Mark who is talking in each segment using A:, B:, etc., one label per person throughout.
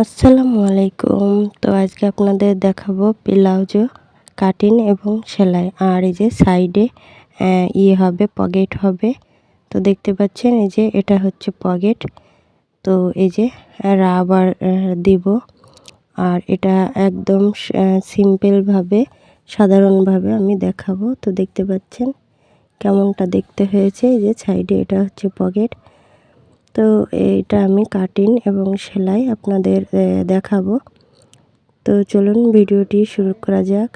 A: আসসালামু আলাইকুম। তো আজকে আপনাদের দেখাবো ব্লাউজ কাটিং এবং সেলাই। আর এই যে সাইডে ইয়ে হবে, পকেট হবে। তো দেখতে পাচ্ছেন, এই যে এটা হচ্ছে পকেট। তো এই যে রাবার দিব। আর এটা একদম সিম্পলভাবে সাধারণভাবে আমি দেখাবো। তো দেখতে পাচ্ছেন, কেমনটা দেখতে হয়েছে। এই যে সাইডে এটা হচ্ছে পকেট। তো এইটা আমি কাটিং এবং সেলাই আপনাদের দেখাবো। তো চলুন ভিডিওটি শুরু করা যাক।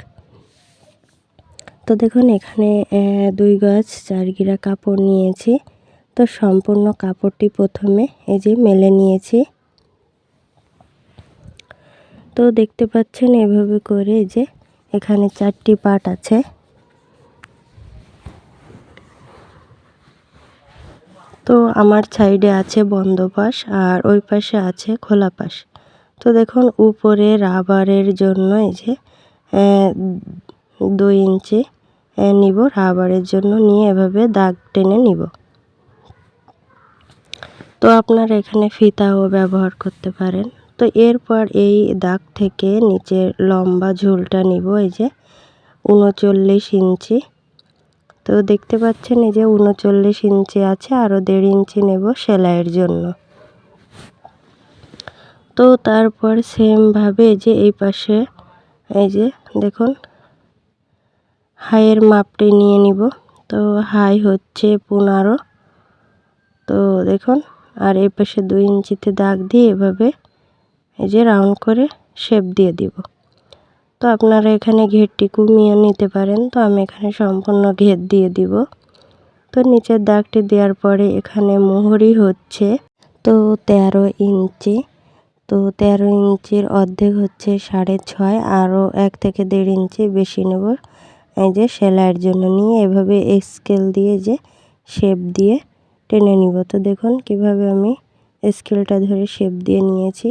A: তো দেখুন এখানে দুই গাছ চারগিরা কাপড় নিয়েছি। তো সম্পূর্ণ কাপড়টি প্রথমে এই যে মেলে নিয়েছি। তো দেখতে পাচ্ছেন এভাবে করে যে এখানে চারটি পাট আছে। তো আমার সাইডে আছে বন্ধ পাশ আর ওই পাশে আছে খোলা পাশ। তো দেখুন, উপরে রাবারের জন্য এই যে দুই ইঞ্চি নিব, রাবারের জন্য নিয়ে এভাবে দাগ টেনে নিব। তো আপনারা এখানে ফিতাও ব্যবহার করতে পারেন। তো এরপর এই দাগ থেকে নিচের লম্বা ঝুলটা নিব, এই যে, উনচল্লিশ ইঞ্চি। তো দেখতে পাচ্ছেন এই যে উনচল্লিশ ইঞ্চি আছে আরও দেড় ইঞ্চি নেব সেলাইয়ের জন্য। তো তারপর সেমভাবে যে এই পাশে, এই যে দেখুন, হাইয়ের মাপটি নিয়ে নিব। তো হাই হচ্ছে পনেরো। তো দেখুন, আর এই পাশে দুই ইঞ্চিতে দাগ দিয়ে এভাবে এই যে রাউন্ড করে শেপ দিয়ে দিব। তো আপনারা এখানে ঘেরটি কমিয়ে নিতে পারেন। তো আমি এখানে সম্পূর্ণ ঘের দিয়ে দিব। তো নিচের দাগটি দেওয়ার পরে এখানে মোহরি হচ্ছে তো তেরো ইঞ্চি। তো তেরো ইঞ্চির অর্ধেক হচ্ছে সাড়ে ছয়, আরও এক থেকে দেড় ইঞ্চি বেশি নেব। এই যে সেলাইয়ের জন্য নিয়ে এভাবে স্কেল দিয়ে যে শেপ দিয়ে টেনে নিব। তো দেখুন কীভাবে আমি স্কেলটা ধরে শেপ দিয়ে নিয়েছি।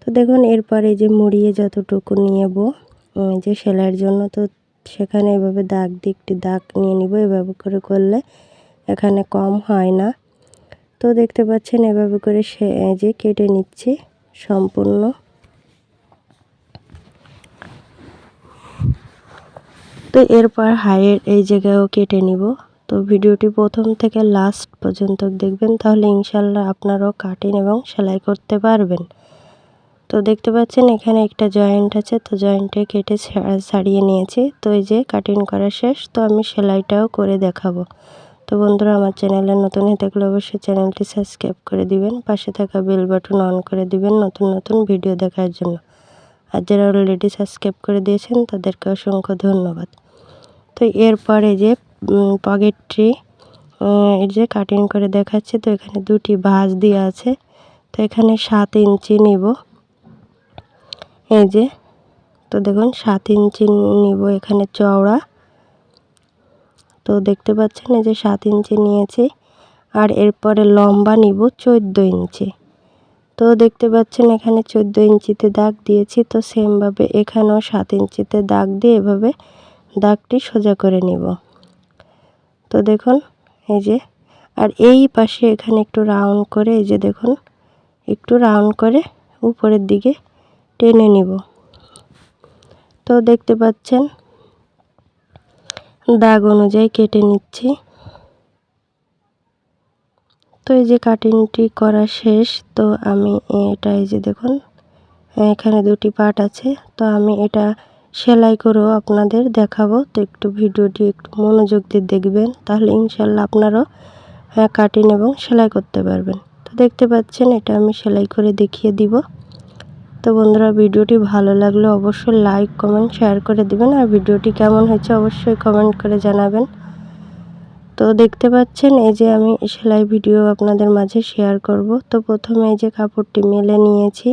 A: তো দেখুন এরপরে যে মুড়িয়ে যতটুকু নিয়েব যে সেলাইয়ের জন্য তো সেখানে এভাবে দাগ দিয়ে একটি দাগ নিয়ে নিব, এভাবে করে করলে এখানে কম হয় না। তো দেখতে পাচ্ছেন এভাবে করে সে যে কেটে নিচ্ছি সম্পূর্ণ। তো এরপর হাইয়ের এই জায়গায়ও কেটে নিব। তো ভিডিওটি প্রথম থেকে লাস্ট পর্যন্ত দেখবেন, তাহলে ইনশাল্লাহ আপনারাও কাটিং এবং সেলাই করতে পারবেন। তো দেখতে পাচ্ছেন, এখানে একটা জয়েন্ট আছে। তো জয়েন্টে কেটে ছাড়িয়ে নিয়েছি। তো এই যে কাটিং করা শেষ, তো আমি সেলাইটাও করে দেখাবো। তো বন্ধুরা, আমার চ্যানেলে নতুন হয়ে থাকলে অবশ্যই চ্যানেলটি সাবস্ক্রাইব করে দিবেন। পাশে থাকা বেল বাটন অন করে দিবেন নতুন নতুন ভিডিও দেখার জন্য। আর যারা অলরেডি সাবস্ক্রাইব করে দিয়েছেন, তাদেরকে অসংখ্য ধন্যবাদ। তো এরপরে যে পকেটটি এই যে কাটিং করে দেখাচ্ছে। তো এখানে দুটি ভাঁজ দিয়ে আছে। তো এখানে সাত ইঞ্চি নিব। এই যে, তো দেখুন, সাত ইঞ্চি নিব এখানে চওড়া। তো দেখতে পাচ্ছেন, এই যে সাত ইঞ্চি নিয়েছি, আর এরপরে লম্বা নিব চোদ্দ ইঞ্চি। তো দেখতে পাচ্ছেন, এখানে চোদ্দ ইঞ্চিতে দাগ দিয়েছি, তো সেমভাবে এখানেও সাত ইঞ্চিতে দাগ দিয়ে এভাবে দাগটি সোজা করে নিব। তো দেখুন, এই যে, আর এই পাশে এখানে একটু রাউন্ড করে, এই যে দেখুন, একটু রাউন্ড করে উপরের দিকে টেনে নিব। তো দেখতে পাচ্ছেন, দাগ অনুযায়ী কেটে নিচ্ছি। তো এই যে কাটিংটি করা শেষ, তো আমি এটা এই যে দেখুন, এখানে দুটি পার্ট আছে। তো আমি এটা সেলাই করেও আপনাদের দেখাবো। তো একটু ভিডিওটি একটু মনোযোগ দিয়ে দেখবেন, তাহলে ইনশাল্লাহ আপনারাও কাটিং এবং সেলাই করতে পারবেন। তো দেখতে পাচ্ছেন, এটা আমি সেলাই করে দেখিয়ে দিব। তো বন্ধুরা, ভিডিওটি ভালো লাগলে অবশ্যই লাইক কমেন্ট শেয়ার করে দিবেন। আর ভিডিওটি কেমন হয়েছে অবশ্যই কমেন্ট করে জানাবেন। তো দেখতে পাচ্ছেন, এই যে আমি সেলাই ভিডিও আপনাদের মাঝে শেয়ার করব। তো প্রথমে এই যে কাপড়টি মেলে নিয়েছি।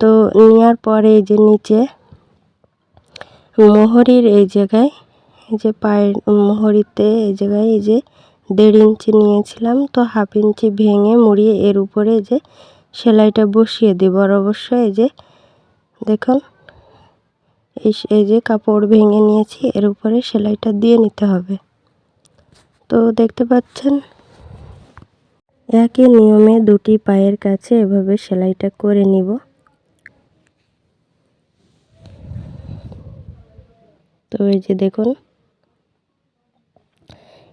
A: তো নেওয়ার পরে এই যে নিচে মোহরির এই জায়গায়, এই যে পায়ের মোহরিতে এই জায়গায় এই যে দেড় ইঞ্চি নিয়েছিলাম। তো হাফ ইঞ্চি ভেঙে মুড়িয়ে এর উপরে যে সেলাইটা বসিয়ে দিব আর অবশ্যই এই যে, দেখুন, এই যে কাপড় ভেঙে নিয়েছি, এর উপরে সেলাইটা দিয়ে নিতে হবে। তো দেখতে পাচ্ছেন, একই নিয়মে দুটি পায়ের কাছে এভাবে সেলাইটা করে নিব। তো এই যে দেখুন,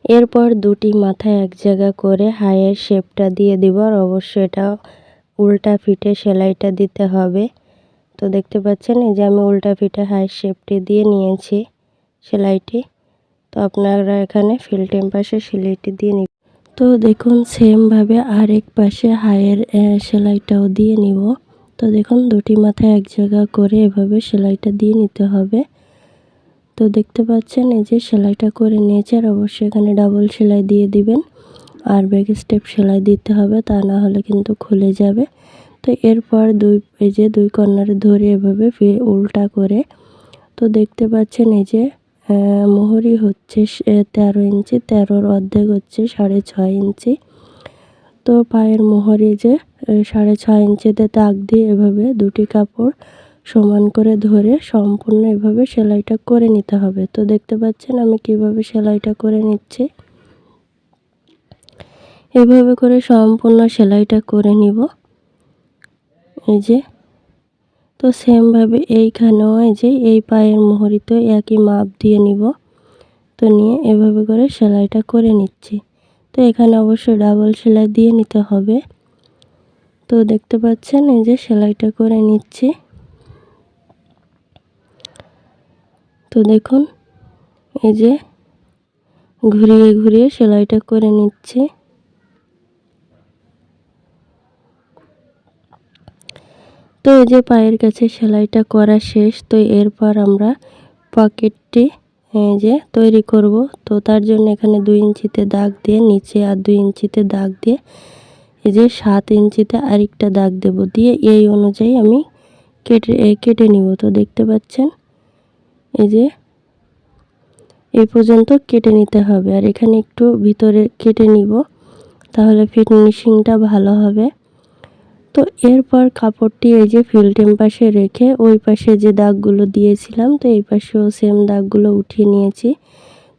A: এরপর দুটি মাথা এক জায়গা করে হাইয়ের শেপটা দিয়ে দিব আর অবশ্যই এটা উল্টা ফিটে সেলাইটা দিতে হবে। তো দেখতে পাচ্ছেন, এই যে আমি উল্টা ফিটে হাই শেপটি দিয়ে নিয়েছি সেলাইটি। তো আপনারা এখানে ফিল্টেম পাশে সেলাইটি দিয়ে নিব তো দেখুন সেমভাবে আরেক পাশে হাইয়ের সেলাইটাও দিয়ে নিব। তো দেখুন, দুটি মাথায় এক জায়গা করে এভাবে সেলাইটা দিয়ে নিতে হবে। তো দেখতে পাচ্ছেন, এই যে সেলাইটা করে নিয়েছে আর অবশ্যই এখানে ডাবল সেলাই দিয়ে দিবেন। আর ব্যাক স্টেপ সেলাই দিতে হবে, তা না হলে কিন্তু খুলে যাবে। তো এরপর দুই, এই যে দুই কর্নারে ধরে এভাবে উল্টা করে, তো দেখতে পাচ্ছেন এই যে মোহরি হচ্ছে তেরো ইঞ্চি, তেরোর অর্ধেক হচ্ছে সাড়ে ছয় ইঞ্চি। তো পায়ের মোহরি যে সাড়ে ছয় ইঞ্চিতে তাক দিয়ে এভাবে দুটি কাপড় সমান করে ধরে সম্পূর্ণ এভাবে সেলাইটা করে নিতে হবে। তো দেখতে পাচ্ছেন আমি কীভাবে সেলাইটা করে নিচ্ছি। এভাবে করে সম্পূর্ণ সেলাইটা করে নিব। এই যে, তো সেমভাবে এইখানেও এই যে, এই পায়ের মোহরিতে একই মাপ দিয়ে নিব। তো নিয়ে এভাবে করে সেলাইটা করে নিচ্ছি। তো এখানে অবশ্যই ডাবল সেলাই দিয়ে নিতে হবে। তো দেখতে পাচ্ছেন এই যে সেলাইটা করে নিচ্ছি। তো দেখুন, এই যে ঘুরিয়ে ঘুরিয়ে সেলাইটা করে নিচ্ছে। তো এই যে পায়ের কাছে সেলাইটা করা শেষ, তো এরপর আমরা পকেটটি যে, তৈরি করব। তো তার জন্য এখানে দুই ইঞ্চিতে দাগ দিয়ে, নিচে আর দুই ইঞ্চিতে দাগ দিয়ে, এই যে সাত ইঞ্চিতে আরেকটা দাগ দেব। দিয়ে এই অনুযায়ী আমি কেটে কেটে নিব। তো দেখতে পাচ্ছেন, এই যে এই পর্যন্ত কেটে নিতে হবে। আর এখানে একটু ভিতরে কেটে নিব, তাহলে ফিনিশিংটা ভালো হবে। তো এরপর কাপড়টি এই যে ফিল্টেম পাশে রেখে ওই পাশে যে দাগগুলো দিয়েছিলাম, তো এই পাশেও সেম দাগগুলো উঠিয়ে নিয়েছি।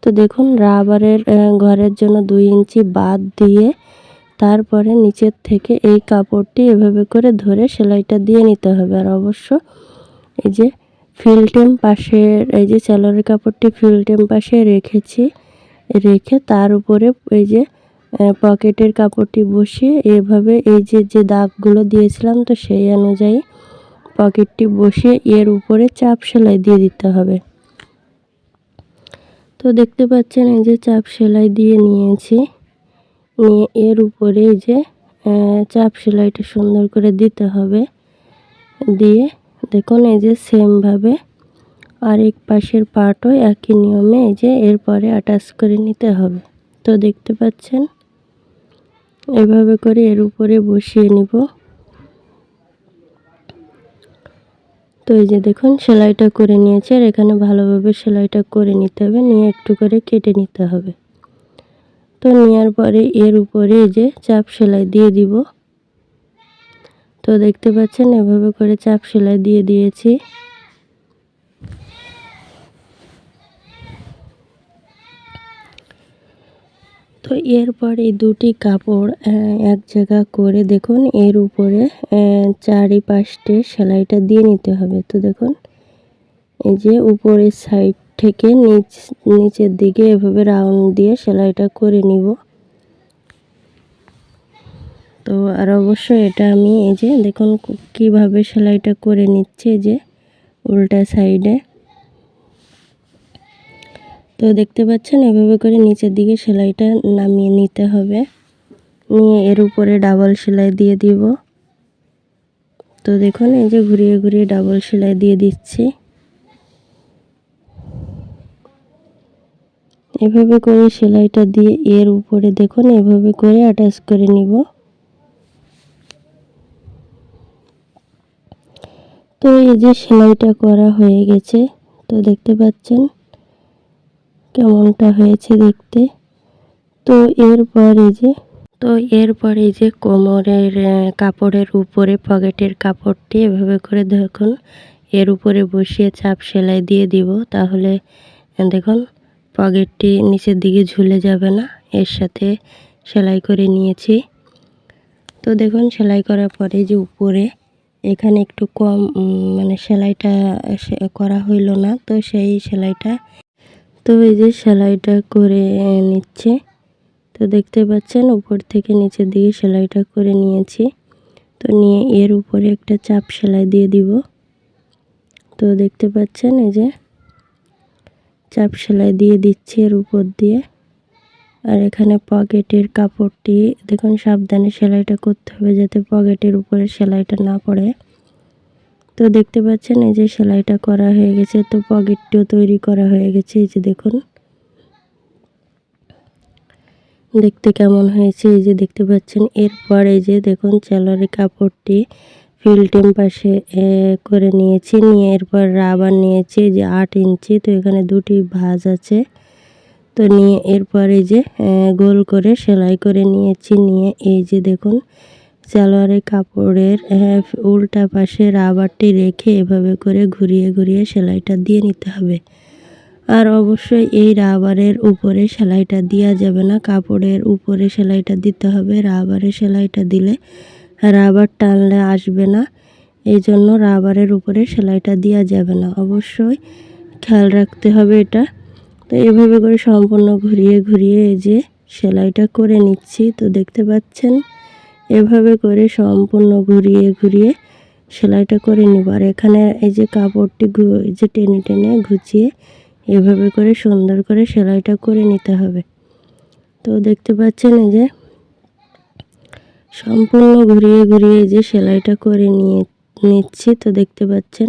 A: তো দেখুন রাবারের ঘরের জন্য দুই ইঞ্চি বাদ দিয়ে তারপরে নিচের থেকে এই কাপড়টি এভাবে করে ধরে সেলাইটা দিয়ে নিতে হবে। আর অবশ্য এই যে ফিল্টেম পাশের এই যে চালরের কাপড়টি ফিল্টেম পাশে রেখেছি, রেখে তার উপরে এই যে পকেটের কাপড়টি বসিয়ে এভাবে এই যে যে দাগগুলো দিয়েছিলাম, তো সেই অনুযায়ী পকেটটি বসিয়ে এর উপরে চাপ সেলাই দিয়ে দিতে হবে। তো দেখতে পাচ্ছেন, এই যে চাপ সেলাই দিয়ে নিয়েছি। নিয়ে এর উপরে এই যে চাপ সেলাইটা সুন্দর করে দিতে হবে। দিয়ে দেখুন, এই যে সেমভাবে আরেক পাশের পার্টও একই নিয়মে এই যে এরপরে অ্যাটাচ করে নিতে হবে। তো দেখতে পাচ্ছেন এভাবে করে এর উপরে বসিয়ে নিব। তো এই যে দেখুন, সেলাইটা করে নিয়েছে আর এখানে ভালোভাবে সেলাইটা করে নিতে হবে, নিয়ে একটু করে কেটে নিতে হবে। তো নেওয়ার পরে এর উপরে যে চাপ সেলাই দিয়ে দিব। তো দেখতে পাচ্ছেন, এভাবে করে চাপ সেলাই দিয়ে দিয়েছি। তো এরপর এই দুটি কাপড় এক জায়গা করে দেখুন, এর উপরে চারিপাশটে সেলাইটা দিয়ে নিতে হবে। তো দেখুন, এই যে উপরের সাইড থেকে নিচ, নিচের দিকে এভাবে রাউন্ড দিয়ে সেলাইটা করে নিব। তো আর অবশ্যই এটা আমি এই যে দেখুন কীভাবে সেলাইটা করে নিচ্ছে যে উল্টা সাইডে তো দেখতে পাচ্ছেন, এভাবে করে নিচের দিকে সেলাইটা নামিয়ে নিতে হবে। নিয়ে এর উপরে ডাবল সেলাই দিয়ে দিব। তো দেখুন, এই যে ঘুরিয়ে ঘুরিয়ে ডাবল সেলাই দিয়ে দিচ্ছি। এভাবে করে সেলাইটা দিয়ে এর উপরে দেখুন, এভাবে করে অ্যাটাচ করে নিব। তো এই যে সেলাইটা করা হয়ে গেছে, তো দেখতে পাচ্ছেন কেমনটা হয়েছে দেখতে। তো এরপর এই যে, তো এরপর এই যে কোমরের কাপড়ের উপরে, পকেটের কাপড়টি এভাবে করে দেখুন, এর উপরে বসিয়ে চাপ সেলাই দিয়ে দিব, তাহলে দেখুন, পকেটটি নিচের দিকে ঝুলে যাবে না, এর সাথে সেলাই করে নিয়েছি। তো দেখুন, সেলাই করার পরে যে উপরে, এখানে একটু কম মানে সেলাইটা করা হইল না, তো সেই সেলাইটা তো এই যে সেলাইটা করে নিচ্ছে। তো দেখতে পাচ্ছেন উপর থেকে নিচের দিকে সেলাইটা করে নিয়েছি। তো নিয়ে এর উপরে একটা চাপ সেলাই দিয়ে দিব। তো দেখতে পাচ্ছেন এই যে চাপ সেলাই দিয়ে দিচ্ছি এর উপর দিয়ে। আর এখানে পকেটের কাপড়টি, দেখুন সাবধানে সেলাইটা করতে হবে যাতে পকেটের উপরে সেলাইটা না পড়ে। তো দেখতে পাচ্ছেন, এই যে সেলাইটা করা হয়ে গেছে, তো পকেটটিও তৈরি করা হয়ে গেছে, এই যে দেখুন। দেখতে কেমন হয়েছে, এই যে দেখতে পাচ্ছেন, এরপর এই যে দেখুন, চেলারি কাপড়টি ফিল্টিম পাশে করে নিয়েছি, নিয়ে এরপর রাবার নিয়েছি যে আট ইঞ্চি, তো এখানে দুটি ভাজ আছে। তো নিয়ে এরপর এই যে গোল করে সেলাই করে নিয়েছি, নিয়ে এই যে দেখুন সালোয়ারের কাপড়ের হ্যাঁ, উল্টা পাশে রাবারটি রেখে এভাবে করে ঘুরিয়ে ঘুরিয়ে সেলাইটা দিয়ে নিতে হবে। আর অবশ্যই এই রাবারের উপরে সেলাইটা দেওয়া যাবে না। কাপড়ের উপরে সেলাইটা দিতে হবে। রাবারের সেলাইটা দিলে রাবার টানলে আসবে না। এই জন্য রাবারের উপরে সেলাইটা দেওয়া যাবে না। অবশ্যই খেয়াল রাখতে হবে এটা। তো এভাবে করে সম্পূর্ণ ঘুরিয়ে ঘুরিয়ে এই যে সেলাইটা করে নিচ্ছি। তো দেখতে পাচ্ছেন এভাবে করে সম্পূর্ণ ঘুরিয়ে ঘুরিয়ে সেলাইটা করে নিব। আর এখানে এই যে কাপড়টি যে টেনে টেনে ঘুচিয়ে এভাবে করে সুন্দর করে সেলাইটা করে নিতে হবে। তো দেখতে পাচ্ছেন এই যে সম্পূর্ণ ঘুরিয়ে ঘুরিয়ে যে সেলাইটা করে নিয়ে, নিচ্ছি, তো দেখতে পাচ্ছেন।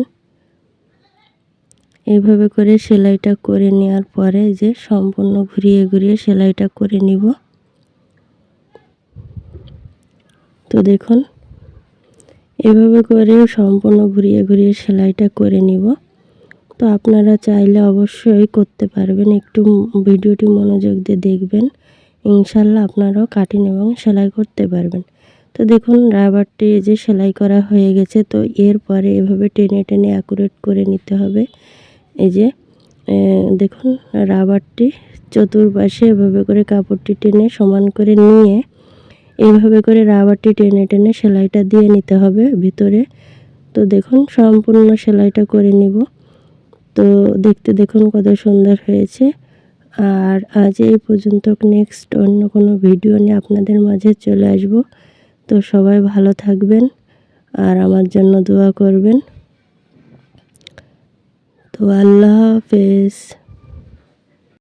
A: এভাবে করে সেলাইটা করে নেওয়ার পরে যে সম্পূর্ণ ঘুরিয়ে ঘুরিয়ে সেলাইটা করে নিব। তো দেখুন, এভাবে করে সম্পূর্ণ ঘুরিয়ে ঘুরিয়ে সেলাইটা করে নিব। তো আপনারা চাইলে অবশ্যই করতে পারবেন, একটু ভিডিওটি মনোযোগ দিয়ে দেখবেন। ইনশাল্লাহ আপনারাও কাটিং এবং সেলাই করতে পারবেন। তো দেখুন, রাবারটি যে সেলাই করা হয়ে গেছে, তো এরপরে এভাবে টেনে টেনে অ্যাকুরেট করে নিতে হবে। এই যে দেখুন, রাবারটি চতুর্পাশে এভাবে করে কাপড়টি টেনে সমান করে নিয়ে এভাবে করে রাবারটি টেনে টেনে সেলাইটা দিয়ে নিতে হবে ভিতরে। তো দেখুন, সম্পূর্ণ সেলাইটা করে নিব। তো দেখতে দেখুন কত সুন্দর হয়েছে। আর আজ এই পর্যন্ত নেক্সট অন্য কোনো ভিডিও নিয়ে আপনাদের মাঝে চলে আসব। তো সবাই ভালো থাকবেন আর আমার জন্য দোয়া করবেন। তো আল্লাহ হাফেজ।